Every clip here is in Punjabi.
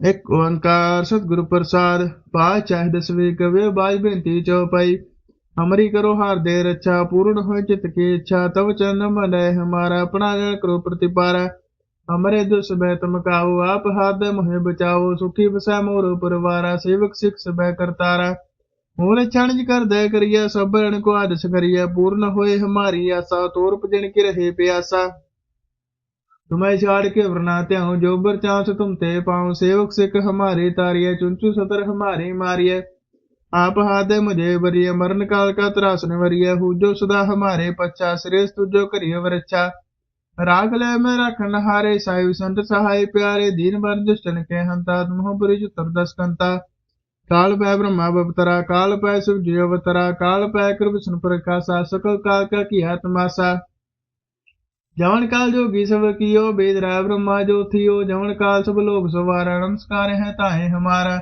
ਇੱਕ ਓੰਕਾਰ ਸਤਿਗੁਰ ਪ੍ਰਸਾਦ ਪਾਤਸ਼ਾਹ ਦਸਵੇਂ ਕਵੇ ਬਾਜ ਬੇਨਤੀ ਚਉਪਈ। ਹਮਰੀ ਕਰੋ ਹਾਰ ਦੇ ਰੱਛਾ, ਪੂਰਨ ਹੋਏ ਚਿਤ ਕੀ ਇੱਛਾ, ਤਵ ਚਰਨ ਮਨੈ ਹਮਾਰਾ ਆਪਣਾ ਜਨ ਕਰੋ ਪ੍ਰਤਿਪਾਰਾ। ਹਮਰੇ ਦੁਸ ਬੈ ਤੁਮ ਆਪ ਹਾਥ ਮੋਹਿ ਬਚਾਓ, ਸੁਖੀ ਬਸੈ ਮੋਰ ਪਰਵਾਰਾ, ਸੇਵਕ ਸਿਖ ਸਬੈ ਕਰਤਾਰਾ। ਮੋਲੇ ਛਣਜ ਕਰ ਦੇ ਕਰੀਆ ਸਭ ਰਣ ਕੋ ਆਦਿਸ ਕਰੀਐ ਪੂਰਨ ਹੋਏ ਹਮਾਰੀ ਆਸਾ ਤੋਰ ਪਜਣ ਕੀ ਰਹੇ ਪਿਆਸਾ। तुम्हें छाड़ के वरना त्याऊं जो बर चांस तुम ते पाऊं सेवक सिख हमारे तारिये चुनचु सतर हमारे मारिये आप हाथे मुझे बरिये मरण काल का त्रासन वरिये जो सदा हमारे पच्चा श्रेष्ठ तुझो करिय वरच्छा राख ले में रखन हारे साहिब संत सहाय प्यारे दीन बर दुष्टन के हंता तुम हो बुरी दस कंता काल पै ब्रह्मा बवतरा काल पै शिव जी अवतरा काल पै कृप सुन प्रकाशा सकल काल का किया तमाशा जवन काल जोगी सब कियो वेद राय ब्रह्मा जो थियो जवन काल सब लोग सवारा नमस्कार है ताहे हमारा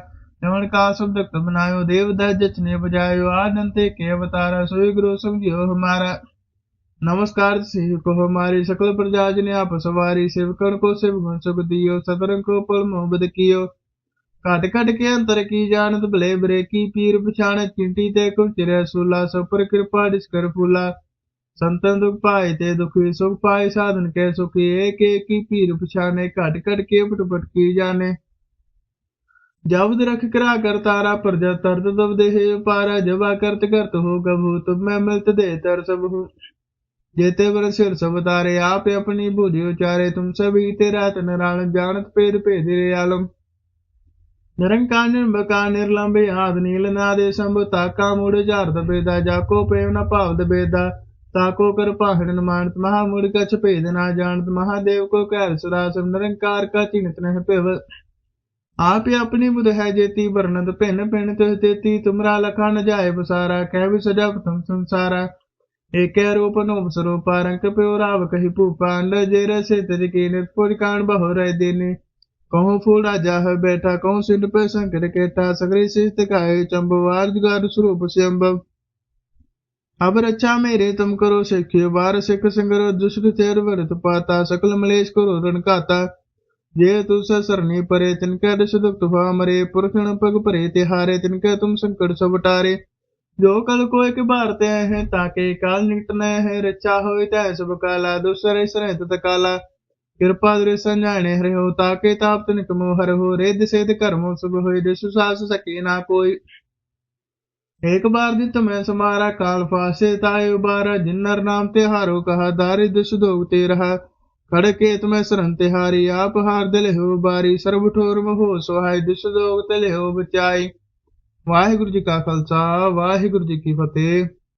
जवन काल सब दक्त बनायो देव दस जचने बजायो आदंते के अवतारा सोई गुरु समझियो हमारा नमस्कार सिंह को हमारी सकल प्रजा ने आप सवारी शिवकण को शिव गुण सुख दियो सतरंग को पल मोहब्बत कियो ਘਟ ਘਟ ਕੇ ਅੰਤਰ ਕੀ ਜਾਣਤ ਭਲੇ ਬਰੇ ਕੀ ਪੀਰ ਪਛਾਣ ਚਿੰਟੀ ਤੇ ਕੁਚਰੇ ਸੂਲਾ ਸੋ ਪਰ ਕਿਰਪਾ ਜਿਸ ਕਰ ਫੂਲਾ ਸੰਤਨ ਦੁਖ ਪਾਏ ਤੇ ਦੁਖੀ ਸੁਖ ਪਾਏ, ਸਾਧਨ ਕੇ ਸੁਖੀ ਏਕ ਏਕ ਕੀ ਭੀਰ ਪਛਾਨੇ ਘਟ ਘਟ ਕੇ ਪਟਪਟ ਕੀ ਜਾਣੇ। ਜਬਦ ਰਖ ਕਰਾ ਕਰ ਤਾਰਾ, ਪ੍ਰਜਾ ਤਰਦ ਦਬ ਦੇਹ ਪਾਰਾ ਜਵਾ ਕਰਤ ਕਰਤ ਹੋ ਗਭੂ ਤੁਮ ਮੈਂ ਮਿਲਤ ਦੇ ਤਰ ਸਭ। ਹੂੰ ਜੇਤੇ ਵਰ ਸਿਰ ਸਭ ਤਾਰੇ, ਆਪ ਆਪਣੀ ਬੁਧੀ ਉਚਾਰੇ, ਤੁਮ ਸਭੀ ਤੇ ਰਾਤ ਨਰਾਣ, ਜਾਣਤ ਭੇਦ ਭੇਦ ਰੇ ਆਲਮ। ਨਿਰੰਕਾਰ ਨਿਰਮਕਾਰ ਨਿਰਲੰਬੇ ਆਦ ਨੀਲ ਨਾਦੇ ਸੰਭ, ਤਾਕਾ ਮੁੜ ਜਾਰਦ ਬੇਦਾ, ਜਾਕੋ ਪੇਵ ਨਾ ਭਾਵਦ ਬੇਦਾ। ਤਾਕੋ ਕਰ ਪਾਹੜਨ ਮਾਨਤ ਮਹਾ ਮੂੜ ਕਛ ਭੇਦ ਨਾ ਜਾਣਤ ਮਹਾਦੇਵ ਕੋ ਘਰ ਸਦਾ ਸਿਵ ਨਿਰੰਕਾਰ ਕਾ ਚਿੰਤ ਨਹਿ ਭਿਵ। ਆਪ ਹੀ ਆਪਣੀ ਬੁਧ ਹੈ ਜੇਤੀ ਵਰਨਦ ਭਿੰਨ ਭਿੰਨ ਤਿਸ ਦੇਤੀ ਤੁਮਰਾ ਲਖਾ ਨ ਜਾਏ ਬਸਾਰਾ ਕਹਿ ਵੀ ਸਜਾ ਪ੍ਰਥਮ ਸੰਸਾਰਾ। ਏਕੈ ਰੂਪ ਨੋਮ ਸਰੂਪਾ, ਰੰਗ ਪਿਉ ਰਾਵ ਕਹਿ ਭੂਪਾ ਲ ਜੇ ਰਸੇ ਤਿਜ ਕੀ ਨਿਤ, ਪੁਜ ਕਾਣ ਬਹੁ ਰਹਿ ਦੇਨੇ। ਕਹਉ ਫੂੜਾ ਜਾਹ ਬੈਠਾ ਕਹਉ ਸਿੰਧ ਪੈ ਸੰਕਟ ਕੇਟਾ, ਸਗਰੀ ਸਿਸਤ ਕਾਏ ਚੰਬਵਾਰ ਜੁਗਾਰ ਸਰੂਪ ਸਿਅੰਬਵ। અબરચ્છામે રેતમ કરો શેખ્ય બાર શેખ સંગરો દુષ્ટ ચેર વરત પાતા સકલ મલેશ કરો રણકાતા જે તુસ સરણી પરે તિનકે દશ દુઃખ મરે પુરખણ પગ પરે તિહારે તિનકે તુમ સંકટ સવટારે ਜੋ ਕਲ ਕੋ ਇਕ ਬਾਰ ਤੈ ਹੈ ਤਾਂ ਕੇ ਕਾਲ ਨਿਕਟ ਨੈ ਹੈ ਰਚਾ ਹੋਇ ਤੈ ਸਭ ਕਾਲਾ ਦੁਸਰੇ ਸਰੇ ਤਤ ਕਾਲਾ ਕਿਰਪਾ ਦ੍ਰਿ ਸੰਜਾਣੇ ਹਰਿ ਹੋ ਤਾਂ ਕੇ ਤਾਪ ਤਿਨ ਕਮੋ ਹਰ ਹੋ ਰੇ ਦਿਸੇ ਤੇ ਕਰਮੋ ਸੁਭ ਹੋਇ ਦਿਸੁ ਸਾਸ ਸਕੇ ਨਾ ਕੋਈ ਏਕ ਬਾਰ ਦਿਤ ਮੈਂ ਸਮਾਰਾ, ਕਾਲ ਫਾਸੇ ਤਾਏ ਉਬਾਰਾ, ਜਿਨਰ ਨਾਮ ਤੇ ਹਾਰੋ ਕਹਾ, ਦਾਰਿ ਦੁਸ਼ਦੋਗ ਤੇ ਰਹਾ। ਖੜ ਕੇਤ ਮੈਂ ਸਰੰਤ ਹਾਰੀ, ਆਪ ਹਾਰ ਦੇ ਲਿਹੋ ਬਾਰੀ, ਸਰਬ ਠੋਰ ਮਹੋ ਸੋਹਾਈ ਦੁਸ਼ਦੋਗ ਤੇ ਲਿਹੋ ਬਚਾਈ। ਵਾਹਿਗੁਰੂ ਜੀ ਕਾ ਖਾਲਸਾ, ਵਾਹਿਗੁਰੂ ਜੀ ਕੀ ਫਤਿਹ।